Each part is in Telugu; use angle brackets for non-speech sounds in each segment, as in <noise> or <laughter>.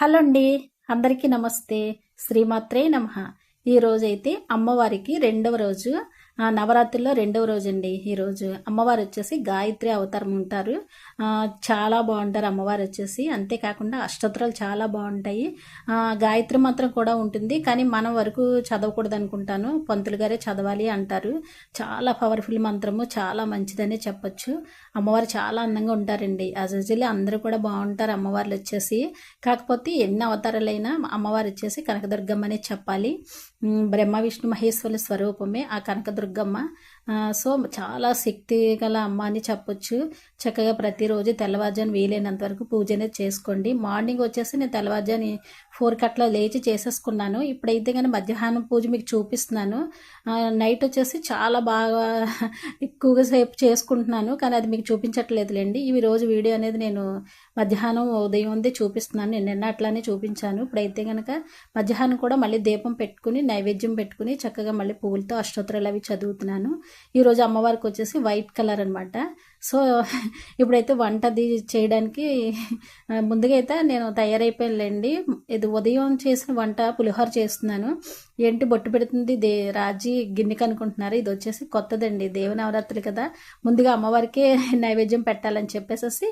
హలో అండి అందరికీ నమస్తే. శ్రీమాత్రే నమ. ఈరోజైతే అమ్మవారికి రెండవ రోజు నవరాత్రిలో రెండవ రోజు అండి ఈరోజు అమ్మవారు వచ్చేసి గాయత్రి అవతారం ఉంటారు. చాలా బాగుంటారు అమ్మవారు వచ్చేసి. అంతేకాకుండా అష్టోత్తరాలు చాలా బాగుంటాయి. గాయత్రి మాత్రం కూడా ఉంటుంది. కానీ మనం వరకు చదవకూడదు అనుకుంటాను పంతులు గారే చదవాలి అంటారు. చాలా పవర్ఫుల్ మంత్రము చాలా మంచిదనే చెప్పొచ్చు. అమ్మవారు చాలా అందంగా ఉంటారండి. యాజ్ అందరూ కూడా బాగుంటారు అమ్మవార్లు వచ్చేసి. కాకపోతే ఎన్ని అవతారాలైనా అమ్మవారు వచ్చేసి కనకదుర్గమ్మనే చెప్పాలి. బ్రహ్మ విష్ణు మహేశ్వరుల స్వరూపమే ఆ కనకదుర్గ ఆ, సో చాలా శక్తి గల అమ్మ అని చెప్పొచ్చు. చక్కగా ప్రతిరోజు తెల్లవారుజాను వీలైనంత వరకు పూజ అనేది చేసుకోండి. మార్నింగ్ వచ్చేసి నేను తెల్లవారుజాని ఫోర్ కట్లా లేచి చేసేసుకున్నాను. ఇప్పుడైతే కానీ మధ్యాహ్నం పూజ మీకు చూపిస్తున్నాను. నైట్ వచ్చేసి చాలా బాగా ఎక్కువగా సేపు చేసుకుంటున్నాను. కానీ అది మీకు చూపించట్లేదులేండి. ఈ రోజు వీడియో అనేది నేను మధ్యాహ్నం ఉదయం ఉంది చూపిస్తున్నాను. నేను నిన్న అట్లానే చూపించాను. ఇప్పుడైతే కనుక మధ్యాహ్నం కూడా మళ్ళీ దీపం పెట్టుకుని నైవేద్యం పెట్టుకుని చక్కగా మళ్ళీ పువ్వులతో అష్టోత్తరాలు అవి చదువుతున్నాను. ఈరోజు అమ్మవారికి వచ్చేసి వైట్ కలర్ అనమాట సో ఇప్పుడైతే వంట అది చేయడానికి ముందుగా అయితే నేను తయారైపోయానులేండి. ఇది ఉదయం చేసిన వంట పులిహోర చేస్తున్నాను. ఏంటి బొట్టు పెడుతుంది? దే రాజీ గిన్నెకి అనుకుంటున్నారు ఇది వచ్చేసి కొత్తదండి. దేవ నవరాత్రి కదా. ముందుగా అమ్మవారికే నైవేద్యం పెట్టాలని చెప్పేసి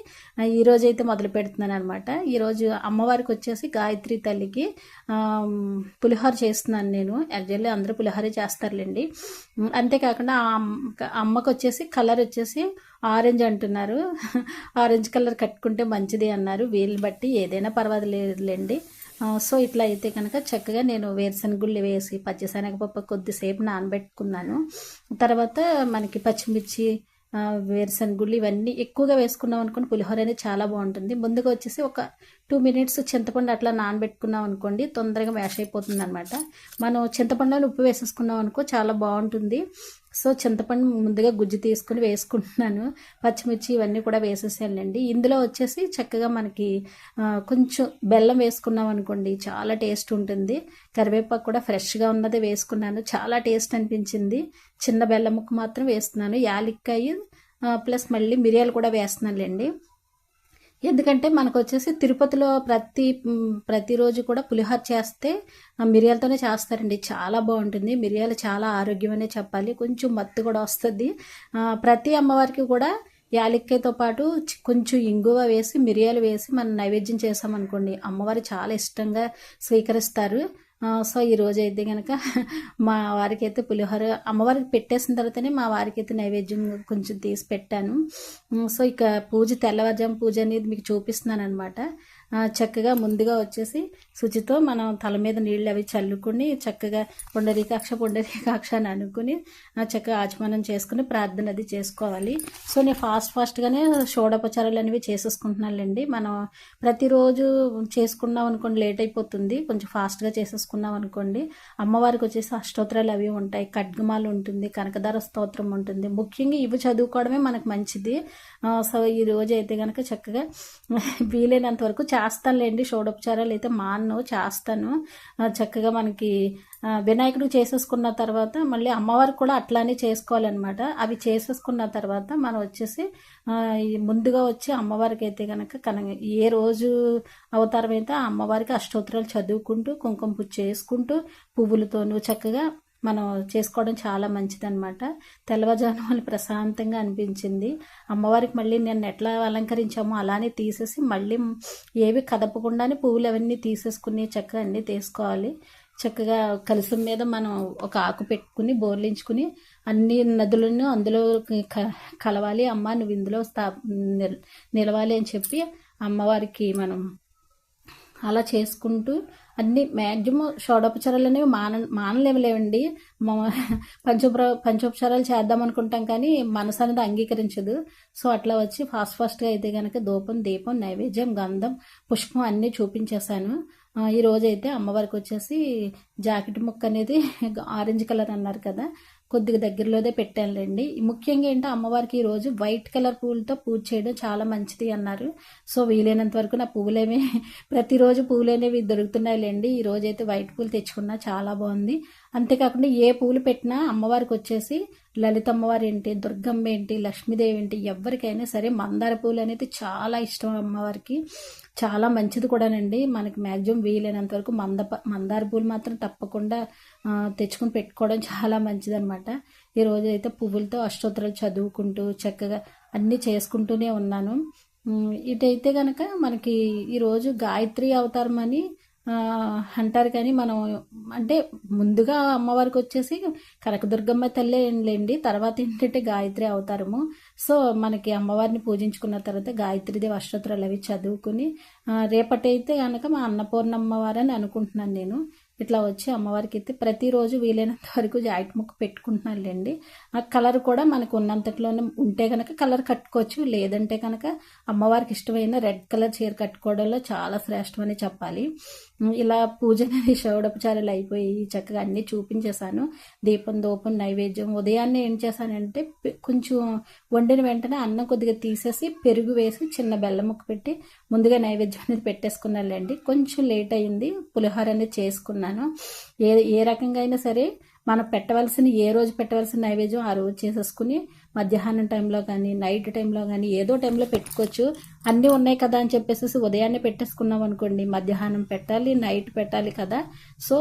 ఈరోజు అయితే మొదలు పెడుతున్నాను అనమాట ఈరోజు అమ్మవారికి వచ్చేసి గాయత్రి తల్లికి పులిహోర చేస్తున్నాను నేను. యాక్చువల్లీ అందరూ పులిహోర చేస్తారులేండి. అంతేకాకుండా ఆ అమ్మకు వచ్చేసి కలర్ వచ్చేసి ఆరెంజ్ అంటున్నారు. ఆరెంజ్ కలర్ కట్టుకుంటే మంచిది అన్నారు. వీళ్ళు బట్టి ఏదైనా పర్వాలేదులేండి. సో ఇట్లా అయితే కనుక చక్కగా నేను వేరుశనగుళ్ళు వేసి పచ్చిశనగపప్పు కొద్దిసేపు నానబెట్టుకున్నాను. తర్వాత మనకి పచ్చిమిర్చి వేరుశనగుళ్ళు ఇవన్నీ ఎక్కువగా వేసుకున్నాం అనుకోండి పులిహోర అనేది చాలా బాగుంటుంది. ముందుగా వచ్చేసి ఒక టూ మినిట్స్ చింతపండు అట్లా నానబెట్టుకున్నాం అనుకోండి తొందరగా మ్యాష్ అయిపోతుంది అనమాట మనం చింతపండులో ఉప్పు వేసేసుకున్నాం అనుకో చాలా బాగుంటుంది. సో చింతపండు ముందుగా గుజ్జు తీసుకుని వేసుకుంటున్నాను. పచ్చిమిర్చి ఇవన్నీ కూడా వేసేసానండి ఇందులో వచ్చేసి చక్కగా మనకి కొంచెం బెల్లం వేసుకున్నాం అనుకోండి చాలా టేస్ట్ ఉంటుంది. కరివేపాకు కూడా ఫ్రెష్గా ఉన్నది వేసుకున్నాను. చాలా టేస్ట్ అనిపించింది. చిన్న బెల్లం ముక్క మాత్రం వేస్తున్నాను. యాలక్కాయ ప్లస్ మళ్ళీ మిరియాలు కూడా వేస్తున్నానులేండి. ఎందుకంటే మనకు వచ్చేసి తిరుపతిలో ప్రతి ప్రతిరోజు కూడా పులిహోర చేస్తే మిరియాలతోనే చేస్తారండి. చాలా బాగుంటుంది. మిరియాలు చాలా ఆరోగ్యమనే చెప్పాలి. కొంచెం మత్తు కూడా వస్తుంది. ప్రతి అమ్మవారికి కూడా యాలక్కాయతో పాటు కొంచెం ఇంగువ వేసి మిరియాలు వేసి మనం నైవేద్యం చేసామనుకోండి అమ్మవారు చాలా ఇష్టంగా స్వీకరిస్తారు. సో ఈ రోజు అయితే కనుక మా వారికి అయితే పులిహోర అమ్మవారికి పెట్టేసిన తర్వాతనే మా వారికి అయితే నైవేద్యం కొంచెం తీసి పెట్టాను. సో ఇక పూజ తెల్లవారుజాము పూజ అనేది మీకు చూపిస్తున్నాను అనమాట చక్కగా ముందుగా వచ్చేసి శుచితో మనం తల మీద నీళ్ళు అవి చల్లుకుని చక్కగా పుండరీకాక్ష పుండరీకాక్ష అని అనుకుని చక్కగా ఆచమనం చేసుకుని ప్రార్థన అది చేసుకోవాలి. సో నేను ఫాస్ట్ ఫాస్ట్గానే షోడోపచారాలు అనేవి చేసేసుకుంటున్నానులేండి మనం ప్రతిరోజు చేసుకున్నాం అనుకోండి లేట్ అయిపోతుంది. కొంచెం ఫాస్ట్గా చేసేసుకున్నాం అనుకోండి అమ్మవారికి వచ్చేసి అష్టోత్తరాలు అవి ఉంటాయి. ఖడ్గమాలు ఉంటుంది కనకదార స్తోత్రం ఉంటుంది. ముఖ్యంగా ఇవి చదువుకోవడమే మనకు మంచిది. సో ఈ రోజు అయితే కనుక చక్కగా వీలైనంత వరకు చేస్తానులేండి షోడోపచారాలు అయితే మాను చేస్తాను. చక్కగా మనకి వినాయకుడు చేసేసుకున్న తర్వాత మళ్ళీ అమ్మవారికి కూడా అట్లానే చేసుకోవాలన్నమాట. అవి చేసేసుకున్న తర్వాత మనం వచ్చేసి ముందుగా వచ్చి అమ్మవారికి అయితే కనుక కన ఏ రోజు అవతారం అయితే ఆ అమ్మవారికి అష్టోత్తరాలు చదువుకుంటూ కుంకుమ పూజ చేసుకుంటూ పువ్వులతోనూ చక్కగా మనం చేసుకోవడం చాలా మంచిదన్నమాట. తెల్లవారుజామున వాళ్ళు ప్రశాంతంగా అనిపించింది. అమ్మవారికి మళ్ళీ నేను ఎట్లా అలంకరించామో అలానే తీసేసి మళ్ళీ ఏవి కదపకుండానే పువ్వులు అవన్నీ తీసేసుకుని చక్కగా అన్నీ తీసుకోవాలి. చక్కగా కలసం మీద మనం ఒక ఆకు పెట్టుకుని బోర్లించుకుని అన్ని నదులను అందులో క- కలవాలి. అమ్మ నువ్వు ఇందులో స్థా నిలవాలి అని చెప్పి అమ్మవారికి మనం అలా చేసుకుంటూ అన్ని మ్యాక్సిమం షోడోపచారాలు అనేవి మాన మానలేవులేవండి మా- పంచోపచారాలు చేద్దాం అనుకుంటాం కానీ మనసు అనేది అంగీకరించదు. సో అట్లా వచ్చి ఫాస్ట్ ఫాస్ట్గా అయితే కనుక ధూపం దీపం నైవేద్యం గంధం పుష్పం అన్నీ చూపించేశాను. ఈ రోజైతే అయితే అమ్మవారికి వచ్చేసి జాకెట్ ముక్క అనేది <laughs> ఆరెంజ్ కలర్ అన్నారు కదా. కొద్దిగా దగ్గరలోదే పెట్టానులేండి. ముఖ్యంగా ఏంటో అమ్మవారికి ఈ రోజు వైట్ కలర్ పువ్వులతో పూజ చేయడం చాలా మంచిది అన్నారు. సో వీలైనంత వరకు నా పువ్వులేమే ప్రతిరోజు పువ్వులనేవి దొరుకుతున్నాయి దొరుకుతున్నాయిలేండి. ఈ రోజు అయితే వైట్ పూలు తెచ్చుకున్నా చాలా బాగుంది. అంతేకాకుండా ఏ పూలు పెట్టినా అమ్మవారికి వచ్చేసి లలితమ్మవారు ఏంటి దుర్గమ్మ ఏంటి లక్ష్మీదేవి ఏంటి ఎవరికైనా సరే మందార పూలు అనేది చాలా ఇష్టం అమ్మవారికి. చాలా మంచిది కూడానండి. మనకి మ్యాక్సిమం వీలైనంత వరకు మంద మందార పూలు మాత్రం తప్పకుండా తెచ్చుకొని పెట్టుకోవడం చాలా మంచిదనమాట ఈరోజు అయితే పువ్వులతో అష్టోత్తరాలు చదువుకుంటూ చక్కగా అన్నీ చేసుకుంటూనే ఉన్నాను. ఇటైతే కనుక మనకి ఈరోజు గాయత్రి అవతారం అని అంటారు కానీ మనం అంటే ముందుగా అమ్మవారికి వచ్చేసి కనకదుర్గమ్మ తల్లే ఏంలేండి తర్వాత ఏంటంటే గాయత్రి అవతారము. సో మనకి అమ్మవారిని పూజించుకున్న తర్వాత గాయత్రిదేవి అష్టోత్తరాలు అవి చదువుకుని రేపటైతే కనుక మా అన్నపూర్ణమ్మవారని అనుకుంటున్నాను నేను. ఇట్లా వచ్చి అమ్మవారికి అయితే ప్రతిరోజు వీలైనంత వరకు జాకెట్ ముక్క పెట్టుకుంటున్నానులేండి. ఆ కలర్ కూడా మనకు ఉన్నంతట్లోనే ఉంటే కనుక కలర్ కట్టుకోవచ్చు. లేదంటే కనుక అమ్మవారికి ఇష్టమైన రెడ్ కలర్ చీర కట్టుకోవడంలో చాలా శ్రేష్టమని చెప్పాలి. ఇలా పూజ అనేది షౌడపచారాలు అయిపోయి చక్కగా అన్నీ చూపించేశాను. దీపం దూపం నైవేద్యం ఉదయాన్నే ఏం చేశానంటే కొంచెం వండిన వెంటనే అన్నం కొద్దిగా తీసేసి పెరుగు వేసి చిన్న బెల్లం ముక్క పెట్టి ముందుగా నైవేద్యం అనేది పెట్టేసుకున్నానులేండి. కొంచెం లేట్ అయింది. పులిహోర అనేది చేసుకున్నాను. చెప్తున్నాను ఏ ఏ రకంగా అయినా సరే మనం పెట్టవలసిన ఏ రోజు పెట్టవలసిన నైవేద్యం ఆ రోజు చేసేసుకుని మధ్యాహ్నం టైంలో కానీ నైట్ టైంలో కానీ ఏదో టైంలో పెట్టుకోవచ్చు. అన్నీ ఉన్నాయి కదా అని చెప్పేసి ఉదయాన్నే పెట్టేసుకున్నాం అనుకోండి. మధ్యాహ్నం పెట్టాలి నైట్ పెట్టాలి కదా. సో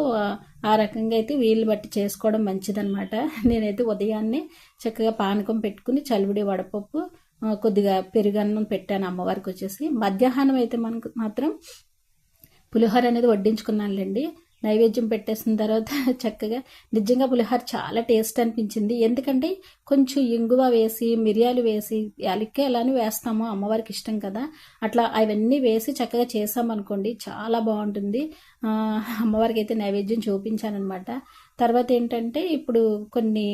ఆ రకంగా అయితే వీలు బట్టి చేసుకోవడం మంచిదనమాట నేనైతే ఉదయాన్నే చక్కగా పానకం పెట్టుకుని చలివిడి వడపప్పు కొద్దిగా పెరుగన్నం పెట్టాను అమ్మవారికి వచ్చేసి. మధ్యాహ్నం అయితే మనకు మాత్రం పులిహోర అనేది వడ్డించుకున్నానులేండి. నైవేద్యం పెట్టేసిన తర్వాత <laughs> చక్కగా నిజంగా పులిహోర చాలా టేస్ట్ అనిపించింది. ఎందుకంటే కొంచెం ఇంగువ వేసి మిరియాలు వేసి యాలక్కే ఎలానే వేస్తాము అమ్మవారికి ఇష్టం కదా. అట్లా అవన్నీ వేసి చక్కగా చేసామనుకోండి చాలా బాగుంటుంది. అమ్మవారికి అయితే నైవేద్యం చూపించానమాట తర్వాత ఏంటంటే ఇప్పుడు కొన్ని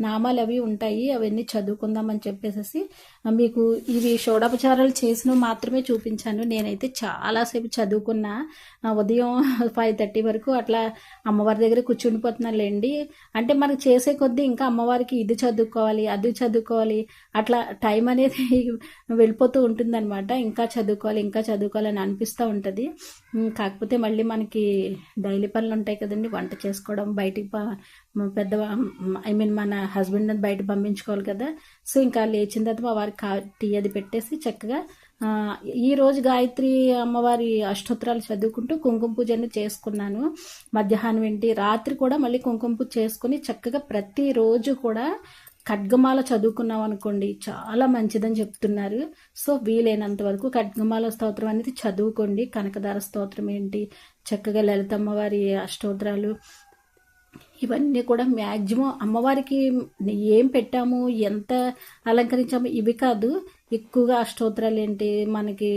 నామాలు అవి ఉంటాయి అవన్నీ చదువుకుందామని చెప్పేసి మీకు ఇవి షోడోపచారాలు చేసిన మాత్రమే చూపించాను. నేనైతే చాలాసేపు చదువుకున్నా. ఉదయం ఫైవ్ థర్టీ వరకు అట్లా అమ్మవారి దగ్గర కూర్చుండిపోతున్నానులేండి. అంటే మనకు చేసే కొద్దీ ఇంకా అమ్మవారికి ఇది చదువుకోవాలి అది చదువుకోవాలి అట్లా టైం అనేది <laughs> వెళ్ళిపోతూ ఉంటుందన్నమాట. ఇంకా చదువుకోవాలి ఇంకా చదువుకోవాలని అనిపిస్తూ ఉంటుంది. కాకపోతే మళ్ళీ మనకి డైలీ పనులు ఉంటాయి కదండి. వంట చేసుకోవడం బయటికి పెద్ద ఐ మీన్ మన హస్బెండ్ బయట పంపించుకోవాలి కదా. సో ఇంకా లేచిన తర్వాత మా వారికి కా టీ అది పెట్టేసి చక్కగా ఈ రోజు గాయత్రి అమ్మవారి అష్టోత్తరాలు చదువుకుంటూ కుంకుమ పూజను చేసుకున్నాను. మధ్యాహ్నం ఏంటి రాత్రి కూడా మళ్ళీ కుంకుమ పూజ చేసుకుని చక్కగా ప్రతిరోజు కూడా ఖడ్గమాల చదువుకున్నాం అనుకోండి. చాలా మంచిదని చెప్తున్నారు. సో వీలైనంత వరకు ఖడ్గమాల స్తోత్రం అనేది చదువుకోండి. కనకదార స్తోత్రం ఏంటి చక్కగా లలితమ్మ వారి అష్టోత్తరాలు ఇవన్నీ కూడా మ్యాక్సిమం అమ్మవారికి ఏం పెట్టాము ఎంత అలంకరించాము ఇవి కాదు. ఎక్కువగా అష్టోత్తరాలు ఏంటి మనకి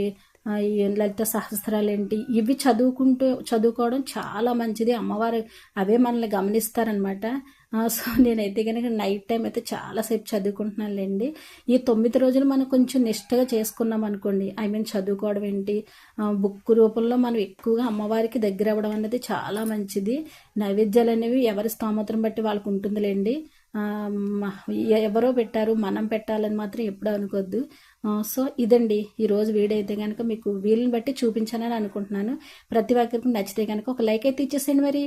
లలిత సహస్రాలు ఏంటి ఇవి చదువుకుంటూ చదువుకోవడం చాలా మంచిది. అమ్మవారు అవే మనల్ని గమనిస్తారనమాట సో <laughs> నేనైతే కనుక నైట్ టైం అయితే చాలాసేపు చదువుకుంటున్నానులేండి. ఈ తొమ్మిది రోజులు మనం కొంచెం నిష్టగా చేసుకున్నాం అనుకోండి. ఐ మీన్ చదువుకోవడం ఏంటి? బుక్ రూపంలో మనం ఎక్కువగా అమ్మవారికి దగ్గర అవ్వడం అనేది చాలా మంచిది. నైవేద్యాలు అనేవి ఎవరి స్తోమత్రం బట్టి వాళ్ళకు ఉంటుందిలేండి. ఎవరో పెట్టారు మనం పెట్టాలని మాత్రం ఎప్పుడు అనుకోవద్దు సో ఇదండి. ఈరోజు వీడియో అయితే కనుక మీకు వీళ్ళని బట్టి చూపించానని అనుకుంటున్నాను. ప్రతి ఒక్కరికి నచ్చితే కనుక ఒక లైక్ అయితే ఇచ్చేసేయండి మరి.